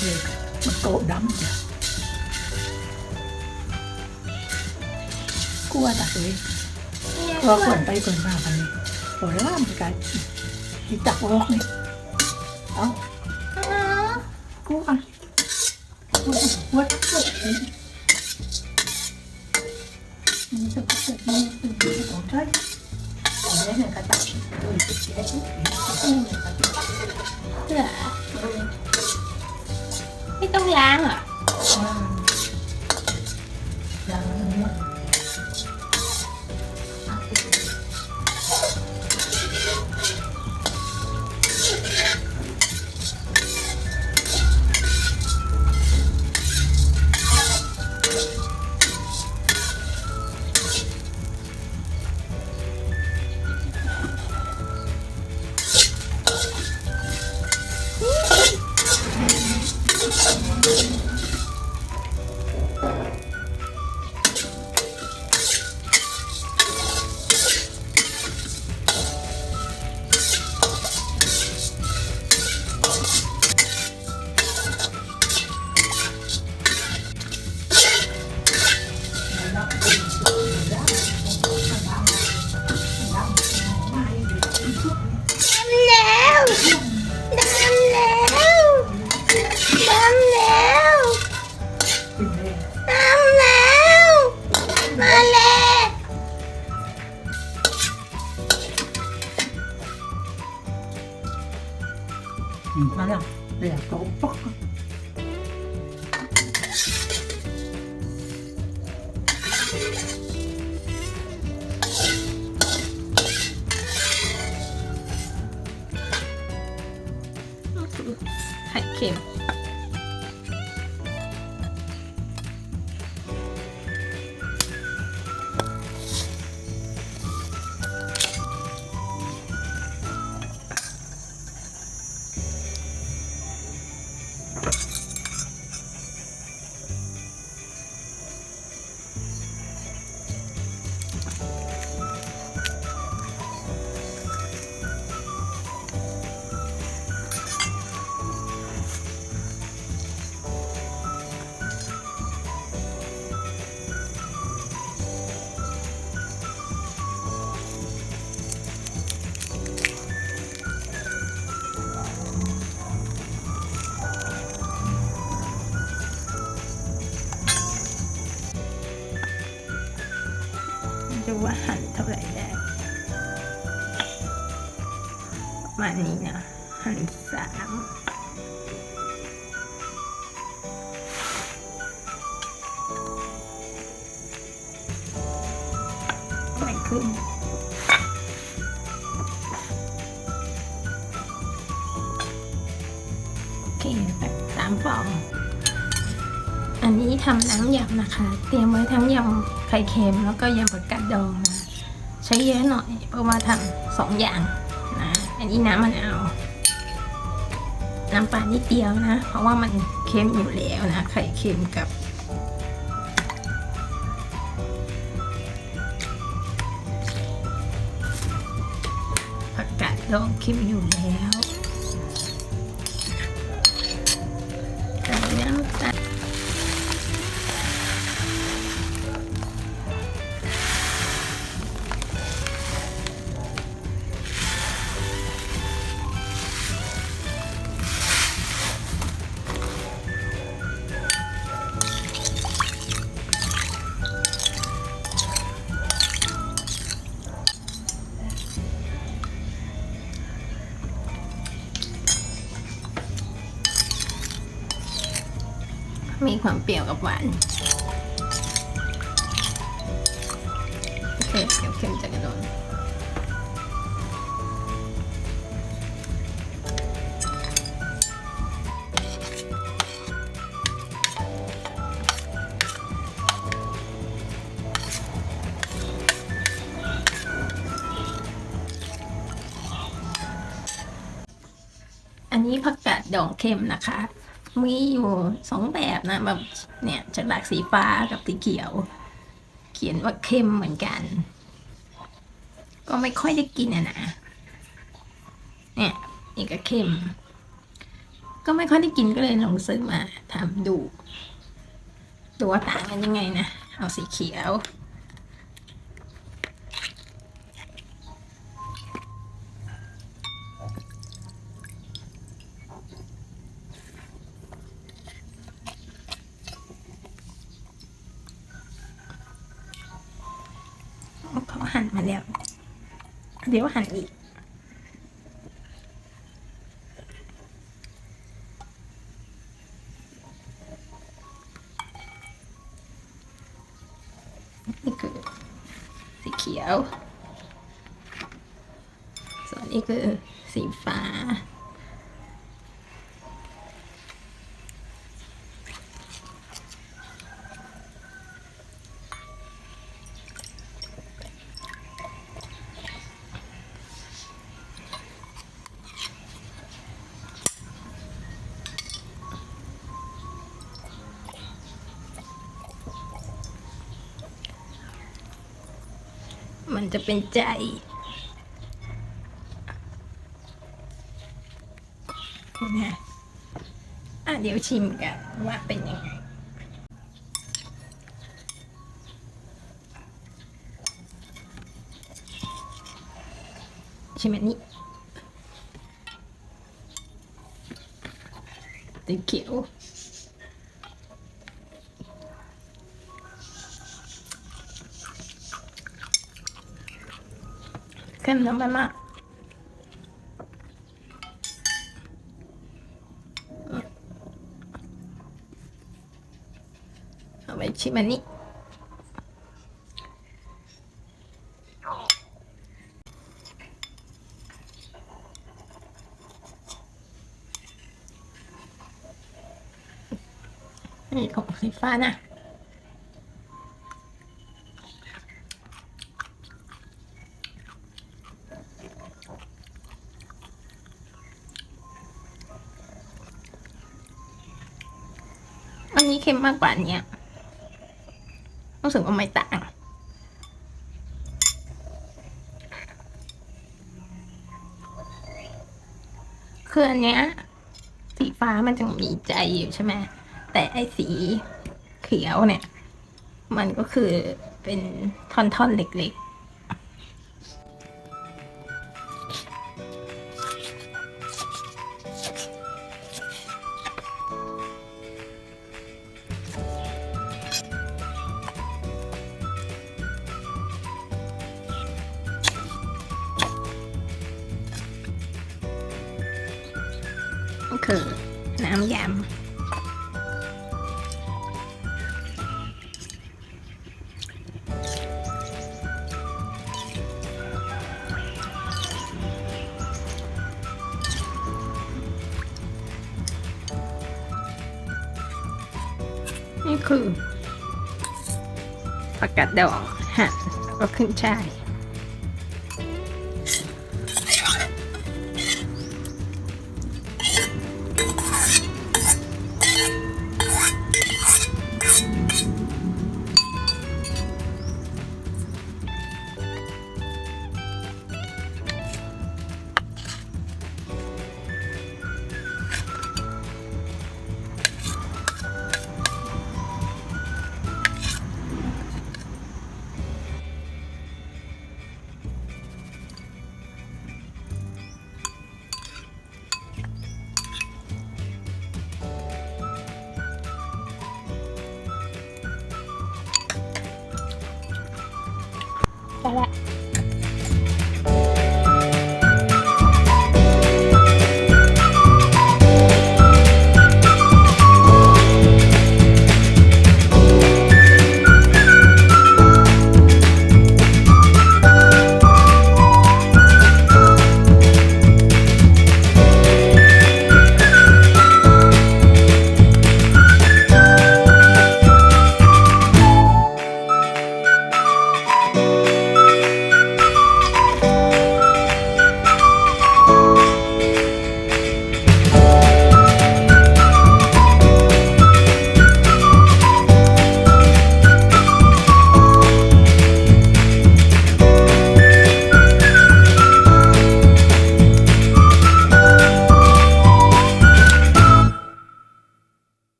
นหวายอันเด็กมันโตดำจ้ะกลัวตักเลยเนี่ยพอขวนไปขวนมาพันนี้พอแล้วมันกลา ว่าหั่นเท่าไหร่ได้ประมาณนี้นะหั่นสามไม่ขึ้นโอเคแบบสามฟอง นนี้ทำน้ำยำนะคะ เตรียมไว้ทั้งยำไข่เค็มแล้วก็ยำผักกาดดองนะใช้เยอะหน่อยเพราะว่าทำสองอย่างนะอันนี้น้ำมะนาวน้ำปลานิดเดียวนะ เพราะว่ามันเค็มอยู่แล้วนะ ไข่เค็มกับผักกาดดองเค็มอยู่แล้ว ความเปรี้ยวกับหวานโอเคเดี๋ยวเค็มจะกระโดดอันนี้ผักกาดดองเค็มนะคะ มีอยู่สองแบบนะแบบเนี่ยฉลากสีฟ้ากับสีเขียว เขียนว่าเค็มเหมือนกัน ก็ไม่ค่อยได้กินอะนะเนี่ยนี่ก็เค็มก็ไม่ค่อยได้กินก็เลยลองซื้อมาทำดูดูว่าต่างกันยังไงนะเอาสีเขียว เดี๋ยวหันอีก นี่คือสีเขียว ส่วนนี้คือ มันจะเป็นใจ นะอะเดี๋ยวชิมกันว่าเป็นยังไง ชิมอันนี้สีเขียว เค็มน้ำมันมากเอาไปชิมอันนี้นี่ของสีฟ้านะ นี้เค็มมากกว่านเนี้ยรู้สึกว่าไม่ต่างคืออันเนี้ยสีฟ้ามันจะมีใจอยู่ใช่ไหมแต่ไอ้สีเขียวเนี่ย มันก็คือเป็นท่อนๆเล็กๆำยำนี่คือผักกาดดองหั่นแล้วก็ขึ้นช่าย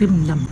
ไ